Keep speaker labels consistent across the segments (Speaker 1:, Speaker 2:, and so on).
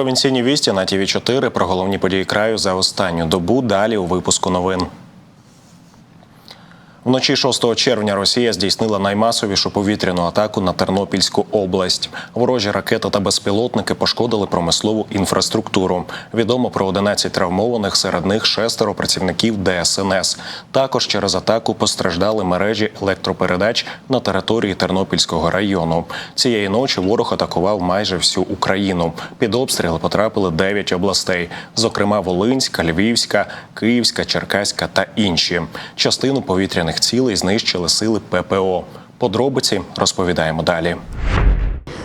Speaker 1: Провінційні вісті на ТІВІ 4 про головні події краю за останню добу. Далі у випуску новин. Вночі 6 червня Росія здійснила наймасовішу повітряну атаку на Тернопільську область. Ворожі ракети та безпілотники пошкодили промислову інфраструктуру. Відомо про 11 травмованих, серед них шестеро працівників ДСНС. Також через атаку постраждали мережі електропередач на території Тернопільського району. Цієї ночі ворог атакував майже всю Україну. Під обстріли потрапили 9 областей, зокрема Волинська, Львівська, Київська, Черкаська та інші. Частину повітряних цілей знищили сили ППО. Подробиці розповідаємо далі.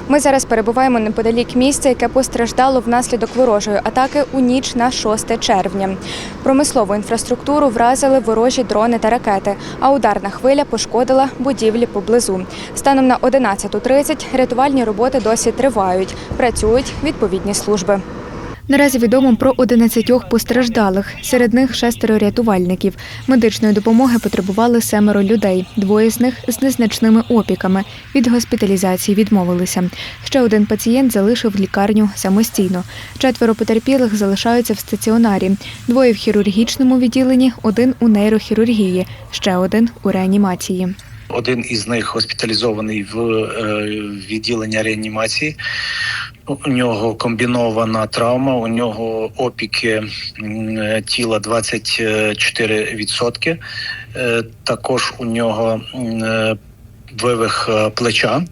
Speaker 2: Ми зараз перебуваємо неподалік місця, яке постраждало внаслідок ворожої атаки у ніч на 6 червня. Промислову інфраструктуру вразили ворожі дрони та ракети, а ударна хвиля пошкодила будівлі поблизу. Станом на 11.30 рятувальні роботи досі тривають. Працюють відповідні служби. Наразі відомо про 11 постраждалих. Серед них шестеро рятувальників. Медичної допомоги потребували семеро людей. Двоє з них з незначними опіками. Від госпіталізації відмовилися. Ще один пацієнт залишив лікарню самостійно. Четверо потерпілих залишаються в стаціонарі. Двоє в хірургічному відділенні, один у нейрохірургії, ще один у реанімації.
Speaker 3: Один із них госпіталізований в е, відділення реанімації. У нього комбінована травма, у нього опіки е, тіла 24%. Е, Також у нього е, вивих плеча,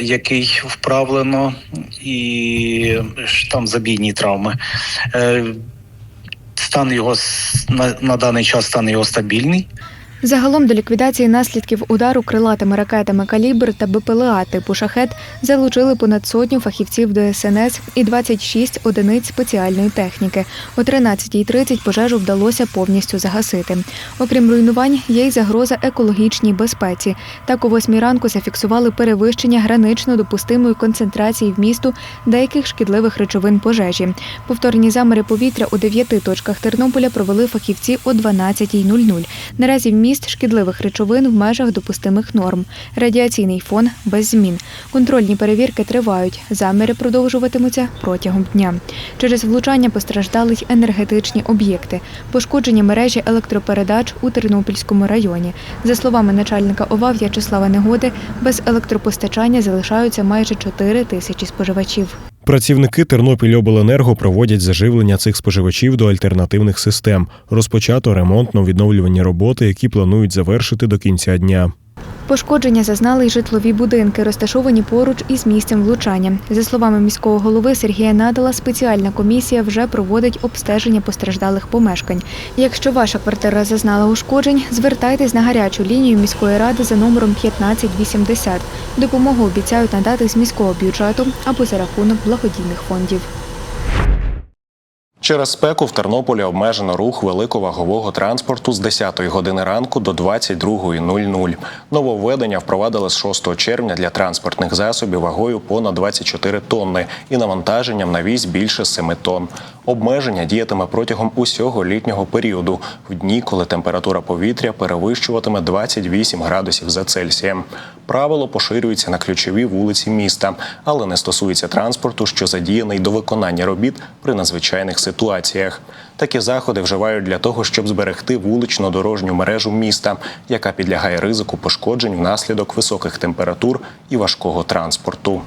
Speaker 3: який вправлено, і там забійні травми. Стан його на, на даний час стан його стабільний.
Speaker 2: Загалом до ліквідації наслідків удару крилатими ракетами «Калібр» та БПЛА типу «Шахет» залучили понад сотню фахівців ДСНС і 26 одиниць спеціальної техніки. О 13.30 пожежу вдалося повністю загасити. Окрім руйнувань, є й загроза екологічній безпеці. Так о 8 ранку зафіксували перевищення гранично допустимої концентрації в місту деяких шкідливих речовин пожежі. Повторні заміри повітря у дев'яти точках Тернополя провели фахівці о 12.00. Наразі вміст шкідливих речовин в межах допустимих норм. Радіаційний фон без змін. Контрольні перевірки тривають. Заміри продовжуватимуться протягом дня. Через влучання постраждали й енергетичні об'єкти, пошкоджені мережі електропередач у Тернопільському районі. За словами начальника ОВА В'ячеслава Негоди, без електропостачання залишаються майже 4 тисячі споживачів.
Speaker 1: Працівники Тернопільобленерго проводять заживлення цих споживачів до альтернативних систем. Розпочато ремонтно-відновлювані роботи, які планують завершити до кінця дня.
Speaker 2: Пошкодження зазнали й житлові будинки, розташовані поруч із місцем влучання. За словами міського голови Сергія Надала, спеціальна комісія вже проводить обстеження постраждалих помешкань. Якщо ваша квартира зазнала ушкоджень, звертайтесь на гарячу лінію міської ради за номером 1580. Допомогу обіцяють надати з міського бюджету або за рахунок благодійних фондів.
Speaker 1: Через спеку в Тернополі обмежено рух великовагового транспорту з 10 години ранку до 22.00. Нововведення впровадили з 6 червня для транспортних засобів вагою понад 24 тонни і навантаженням на вісь більше 7 тонн. Обмеження діятиме протягом усього літнього періоду, в дні, коли температура повітря перевищуватиме 28 градусів за Цельсієм. Правило поширюється на ключові вулиці міста, але не стосується транспорту, що задіяний до виконання робіт при надзвичайних ситуаціях. Такі заходи вживають для того, щоб зберегти вулично-дорожню мережу міста, яка підлягає ризику пошкоджень внаслідок високих температур і важкого транспорту.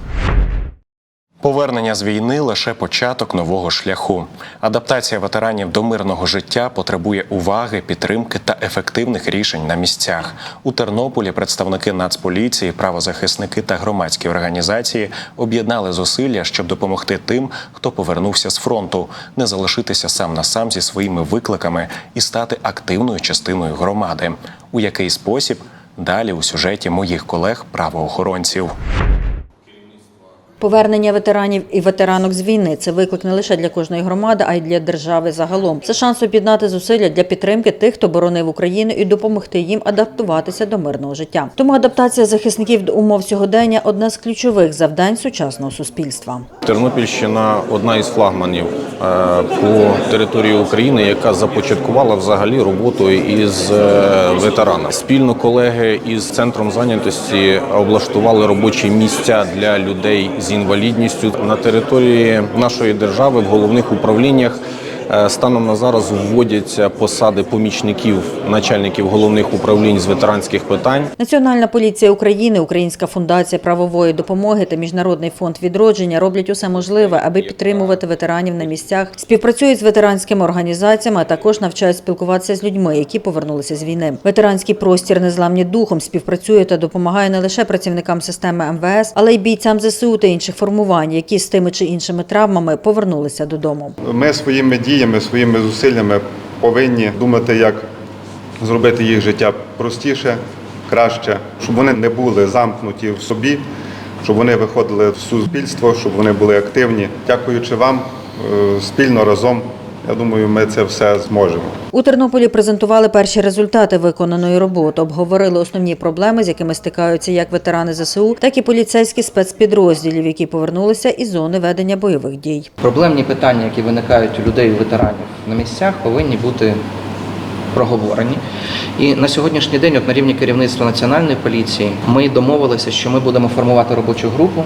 Speaker 1: Повернення з війни лише початок нового шляху. Адаптація ветеранів до мирного життя потребує уваги, підтримки та ефективних рішень на місцях. У Тернополі представники Нацполіції, правозахисники та громадські організації об'єднали зусилля, щоб допомогти тим, хто повернувся з фронту, не залишитися сам на сам зі своїми викликами і стати активною частиною громади. У який спосіб далі у сюжеті моїх колег-правоохоронців.
Speaker 4: Повернення ветеранів і ветеранок з війни це виклик не лише для кожної громади, а й для держави загалом. Це шанс об'єднати зусилля для підтримки тих, хто боронив Україну, і допомогти їм адаптуватися до мирного життя. Тому адаптація захисників до умов сьогодення одне з ключових завдань сучасного суспільства.
Speaker 5: Тернопільщина одна із флагманів е, по території України, яка започаткувала взагалі роботу із е, ветеранами. Спільно колеги із центром зайнятості облаштували робочі місця для людей з з інвалідністю на території нашої держави в головних управліннях. Е, Станом на зараз вводяться посади помічників начальників головних управлінь з ветеранських питань.
Speaker 4: Національна поліція України, Українська фундація правової допомоги та Міжнародний фонд відродження роблять усе можливе, аби підтримувати ветеранів на місцях, співпрацюють з ветеранськими організаціями, а також навчають спілкуватися з людьми, які повернулися з війни. Ветеранський простір незламні духом співпрацює та допомагає не лише працівникам системи МВС, але й бійцям ЗСУ та інших формувань, які з тими чи іншими травмами повернулися додому.
Speaker 6: Ми своїми діями, своїми зусиллями повинні думати, як зробити їх життя простіше, краще, щоб вони не були замкнуті в собі, щоб вони виходили в суспільство, щоб вони були активні. Дякуючи вам е, спільно разом. Я думаю, ми це все зможемо.
Speaker 4: У Тернополі презентували перші результати виконаної роботи, обговорили основні проблеми, з якими стикаються як ветерани ЗСУ, так і поліцейські спецпідрозділів, які повернулися із зони ведення бойових дій.
Speaker 7: Проблемні питання, які виникають у людей, у ветеранів на місцях, повинні бути проговорені. І на сьогоднішній день, от на рівні керівництва національної поліції, ми домовилися, що ми будемо формувати робочу групу,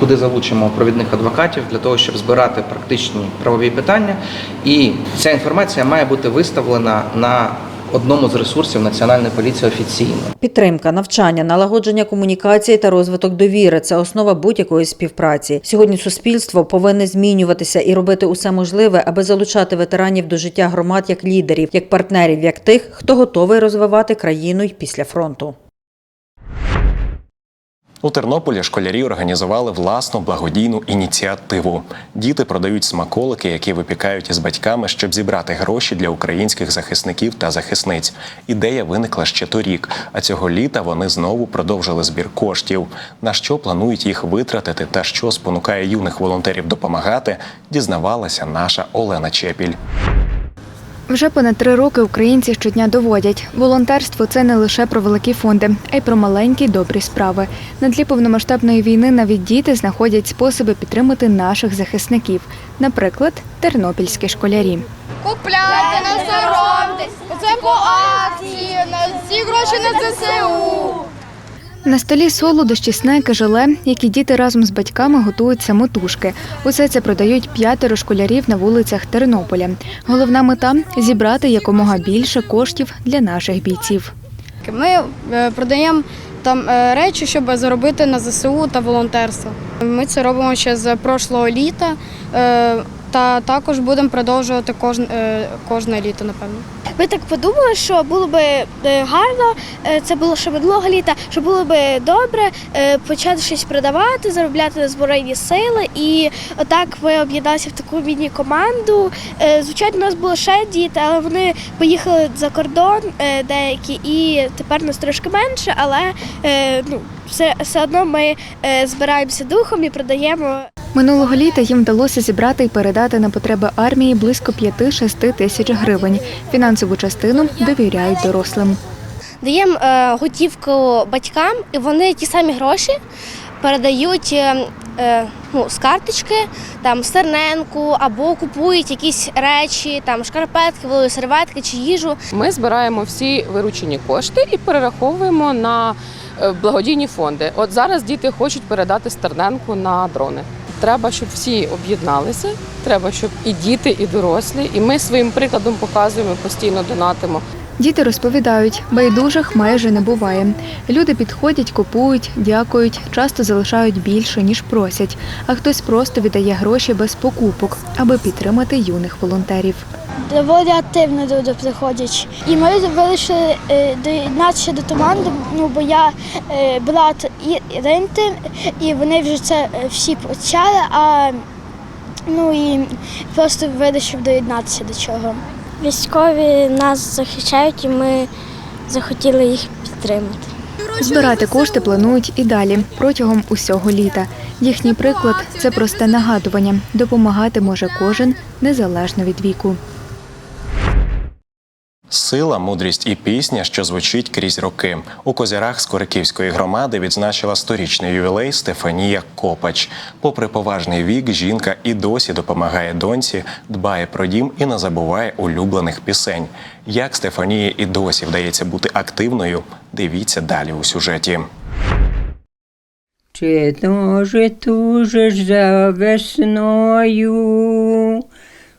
Speaker 7: куди залучимо провідних адвокатів для того, щоб збирати практичні правові питання. І ця інформація має бути виставлена на одному з ресурсів національної поліції офіційно.
Speaker 4: Підтримка, навчання, налагодження комунікації та розвиток довіри це основа будь-якої співпраці. Сьогодні суспільство повинне змінюватися і робити усе можливе, аби залучати ветеранів до життя громад як лідерів, як партнерів, як тих, хто готовий розвивати країну й після фронту.
Speaker 1: У Тернополі школярі організували власну благодійну ініціативу. Діти продають смаколики, які випікають із батьками, щоб зібрати гроші для українських захисників та захисниць. Ідея виникла ще торік, а цього літа вони знову продовжили збір коштів. На що планують їх витратити та що спонукає юних волонтерів допомагати, дізнавалася наша Олена Чепіль.
Speaker 2: Вже понад три роки українці щодня доводять, волонтерство це не лише про великі фонди, а й про маленькі добрі справи. На тлі повномасштабної війни навіть діти знаходять способи підтримати наших захисників, наприклад, тернопільські школярі.
Speaker 8: Купляйте, не соромтесь, це по акції, на всі гроші на ЗСУ.
Speaker 2: На столі солодощі, снеки, желе, які діти разом з батьками готують самотужки. Усе це продають п'ятеро школярів на вулицях Тернополя. Головна мета зібрати якомога більше коштів для наших бійців.
Speaker 8: Ми е, продаємо там е, речі, щоб заробити на ЗСУ та волонтерство. Ми це робимо ще з прошлого літа. Та також будемо продовжувати кожне, кожне літо, напевно.
Speaker 9: Ми так подумали, що було би е, гарно, е, це було ще минулого літа, що було би добре е, почати щось продавати, заробляти на збройні сили. І отак ми об'єдналися в таку міні-команду. Звичайно, у нас було ще діти, але вони поїхали за кордон деякі, і тепер нас трошки менше, але ну, все, все одно ми збираємося духом і продаємо.
Speaker 2: Минулого літа їм вдалося зібрати і передати на потреби армії близько 5-6 тисяч гривень. Фінансову частину довіряють дорослим.
Speaker 9: даємо е, готівку батькам, і вони ті самі гроші передають е, е, ну, з карточки, там стерненку, або купують якісь речі, там шкарпетки, вологі серветки чи їжу.
Speaker 10: Ми збираємо всі виручені кошти і перераховуємо на благодійні фонди. От зараз діти хочуть передати стерненку на дрони. Треба, щоб всі об'єдналися. Треба, щоб і діти, і дорослі. І ми своїм прикладом показуємо, постійно донатимо.
Speaker 2: Діти розповідають, байдужих майже не буває. Люди підходять, купують, дякують, часто залишають більше, ніж просять, а хтось просто віддає гроші без покупок, аби підтримати юних волонтерів.
Speaker 9: Доволі активно люди приходять. І ми вирішили е, доєднатися до команди, ну бо я е, брат І- Іринти, і вони вже це е, всі почали, а ну і просто вирішив доєднатися до чого. Військові нас захищають і ми захотіли їх підтримати.
Speaker 2: Збирати кошти планують і далі протягом усього літа. Їхній приклад це просте нагадування. Допомагати може кожен незалежно від віку.
Speaker 1: Сила, мудрість і пісня, що звучить крізь роки. У козярах Скориківської громади відзначила сторічний ювілей Стефанія Копач. Попри поважний вік, жінка і досі допомагає доньці, дбає про дім і не забуває улюблених пісень. Як Стефанії і досі вдається бути активною, дивіться далі у сюжеті.
Speaker 11: Чи може тужиш за весною,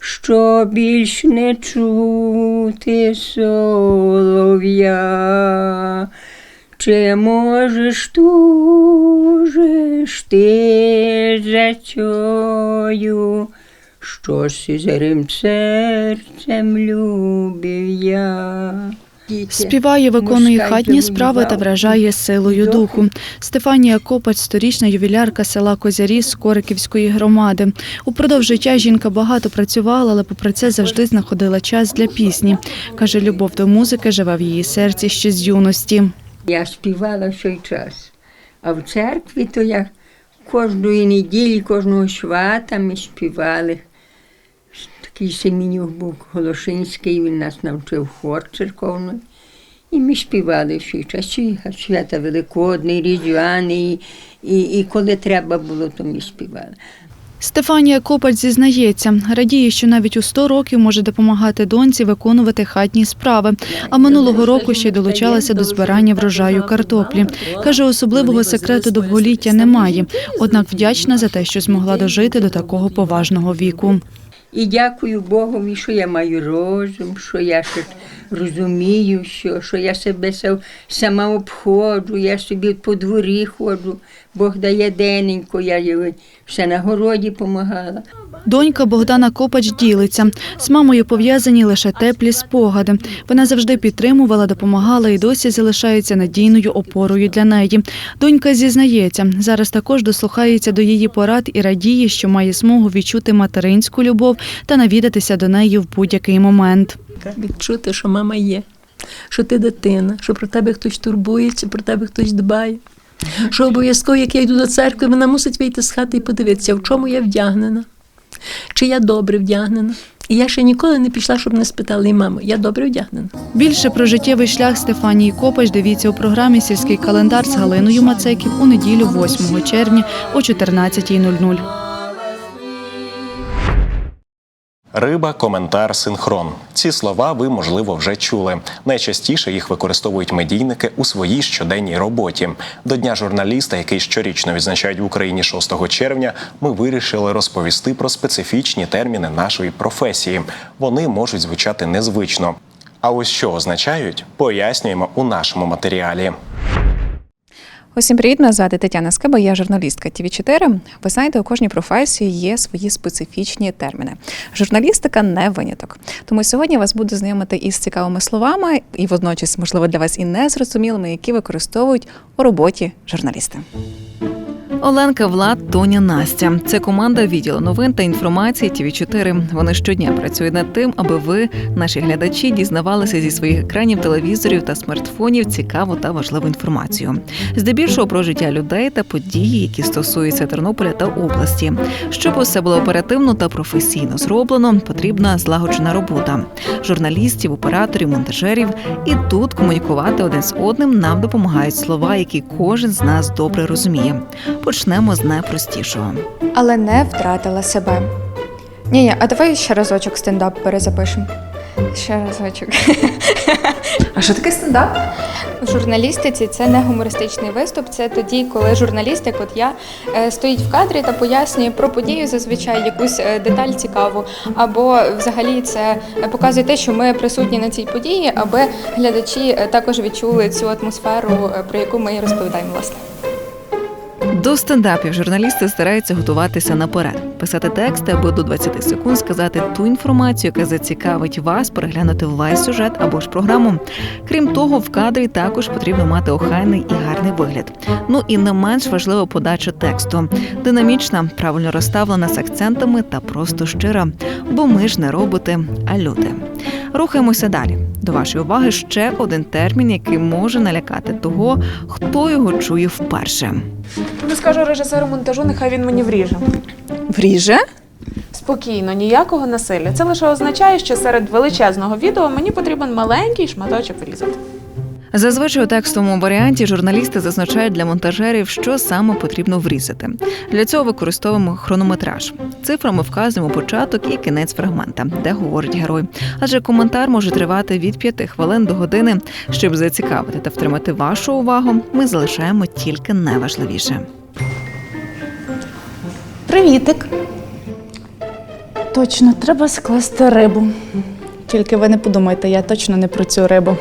Speaker 11: що більш не чути солов'я? Чи можеш тужиш ти за цьою, що сизерим серцем любив я?
Speaker 12: Співає, виконує хатні справи та вражає силою духу. Стефанія Копач, сторічна ювілярка села Козярі з Кориківської громади. Упродовж життя жінка багато працювала, але попри це завжди знаходила час для пісні. Каже, любов до музики живе в її серці ще з юності.
Speaker 11: Я співала в той час. А в церкві то я кожної неділі, кожного свята ми співали. Такий Семенюк був Голошинський, він нас навчив хор церковний. І ми співали в той час. І свята Великодний, Різдвяний, і, і коли треба було, то ми співали.
Speaker 12: Стефанія Копач зізнається, радіє, що навіть у 100 років може допомагати доньці виконувати хатні справи. А минулого року ще й долучалася до збирання врожаю картоплі. Каже, особливого секрету довголіття немає, однак вдячна за те, що змогла дожити до такого поважного віку.
Speaker 11: І дякую Богові, що я маю розум, що я ще розумію, що, що я себе сама обходжу, я собі по дворі ходжу. Бог дає дененько, я їй все на городі допомагала.
Speaker 12: Донька Богдана Копач ділиться. З мамою пов'язані лише теплі спогади. Вона завжди підтримувала, допомагала і досі залишається надійною опорою для неї. Донька зізнається, зараз також дослухається до її порад і радіє, що має змогу відчути материнську любов та навідатися до неї в будь-який момент.
Speaker 13: Відчути, що мама є, що ти дитина, що про тебе хтось турбується, про тебе хтось дбає. Що обов'язково, як я йду до церкви, вона мусить вийти з хати і подивитися, в чому я вдягнена, чи я добре вдягнена. І я ще ніколи не пішла, щоб не спитали, і мамо, я добре вдягнена.
Speaker 12: Більше про життєвий шлях Стефанії Копач дивіться у програмі Сільський календар з Галиною Мацеків у неділю 8 червня о 14.00.
Speaker 1: Риба, коментар, синхрон. Ці слова ви, можливо, вже чули. Найчастіше їх використовують медійники у своїй щоденній роботі. До Дня журналіста, який щорічно відзначають в Україні 6 червня, ми вирішили розповісти про специфічні терміни нашої професії. Вони можуть звучати незвично. А ось що означають, пояснюємо у нашому матеріалі.
Speaker 14: Усім привіт, мене звати Тетяна Скеба, я журналістка tv 4 Ви знаєте, у кожній професії є свої специфічні терміни. Журналістика не виняток. Тому сьогодні вас буду знайомити із цікавими словами і водночас, можливо, для вас і незрозумілими, які використовують у роботі журналісти. Оленка, Влад, Тоня, Настя. Це команда відділу новин та інформації tv 4 Вони щодня працюють над тим, аби ви, наші глядачі, дізнавалися зі своїх екранів, телевізорів та смартфонів цікаву та важливу інформацію. Здебільшого про життя людей та події, які стосуються Тернополя та області. Щоб усе було оперативно та професійно зроблено, потрібна злагоджена робота журналістів, операторів, монтажерів. І тут комунікувати один з одним нам допомагають слова, які кожен з нас добре розуміє. Почнемо з найпростішого.
Speaker 2: Але не втратила себе. Ні, ні, а давай ще разочок стендап перезапишемо. Ще разочок.
Speaker 14: А що таке стендап?
Speaker 2: В журналістиці це не гумористичний виступ. Це тоді, коли журналіст, як от я, е, стоїть в кадрі та пояснює про подію зазвичай якусь е, деталь цікаву, або взагалі це показує те, що ми присутні на цій події, аби глядачі е, також відчули цю атмосферу, про яку ми і розповідаємо власне.
Speaker 14: До стендапів журналісти стараються готуватися наперед, писати тексти, аби до 20 секунд сказати ту інформацію, яка зацікавить вас, переглянути весь сюжет або ж програму. Крім того, в кадрі також потрібно мати охайний і гарний вигляд. Ну і не менш важлива подача тексту, динамічна, правильно розставлена з акцентами та просто щира. Бо ми ж не роботи, а люди. Рухаємося далі. До вашої уваги ще один термін, який може налякати того, хто його чує вперше.
Speaker 15: Не скажу режисеру монтажу, нехай він мені вріже.
Speaker 14: Вріже?
Speaker 15: Спокійно, ніякого насилля. Це лише означає, що серед величезного відео мені потрібен маленький шматочок врізати.
Speaker 14: Зазвичай у текстовому варіанті журналісти зазначають для монтажерів, що саме потрібно врізати. Для цього використовуємо хронометраж. Цифрами вказуємо початок і кінець фрагмента, де говорить герой. Адже коментар може тривати від 5 хвилин до години. Щоб зацікавити та втримати вашу увагу, ми залишаємо тільки найважливіше.
Speaker 15: Привітик. Точно, треба скласти рибу. Тільки ви не подумайте, я точно не про цю рибу.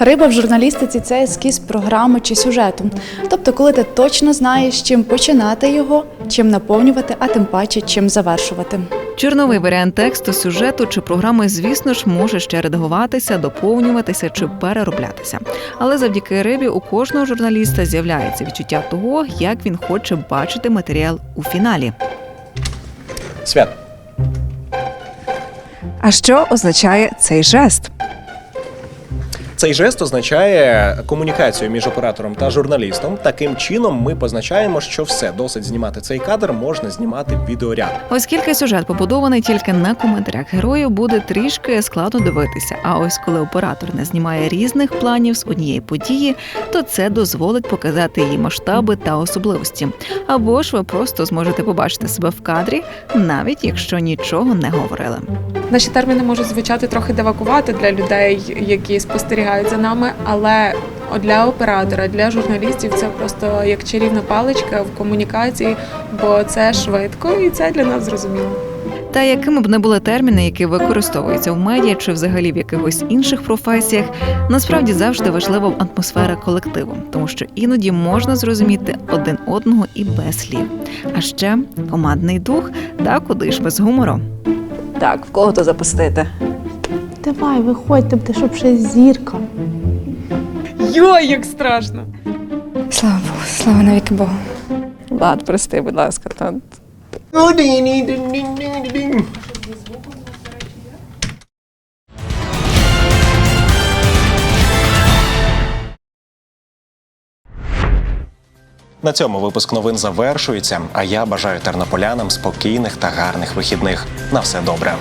Speaker 12: Риба в журналістиці це ескіз програми чи сюжету. Тобто, коли ти точно знаєш, чим починати його, чим наповнювати, а тим паче чим завершувати.
Speaker 14: Чорновий варіант тексту, сюжету чи програми, звісно ж, може ще редагуватися, доповнюватися чи перероблятися. Але завдяки рибі у кожного журналіста з'являється відчуття того, як він хоче бачити матеріал у фіналі.
Speaker 1: Свят.
Speaker 12: А що означає цей жест?
Speaker 1: Цей жест означає комунікацію між оператором та журналістом. Таким чином ми позначаємо, що все досить знімати цей кадр, можна знімати відеоряд.
Speaker 14: Оскільки сюжет побудований тільки на коментарях героїв, буде трішки складно дивитися. А ось коли оператор не знімає різних планів з однієї події, то це дозволить показати її масштаби та особливості. Або ж ви просто зможете побачити себе в кадрі, навіть якщо нічого не говорили.
Speaker 15: Наші терміни можуть звучати трохи девакувати для людей, які спостерігають за нами, але для оператора, для журналістів це просто як чарівна паличка в комунікації, бо це швидко і це для нас зрозуміло.
Speaker 14: Та якими б не були терміни, які використовуються в медіа чи взагалі в якихось інших професіях, насправді завжди важлива атмосфера колективу, тому що іноді можна зрозуміти один одного і без слів. А ще командний дух та куди ж без гумору.
Speaker 12: Так, в кого то запустити?
Speaker 15: Давай, виходьте, ти щоб ще зірка. Йой, як страшно!
Speaker 2: Слава Богу, слава навіки Богу.
Speaker 12: Влад, прости, будь ласка, та
Speaker 1: На цьому випуск новин завершується. А я бажаю тернополянам спокійних та гарних вихідних. На все добре.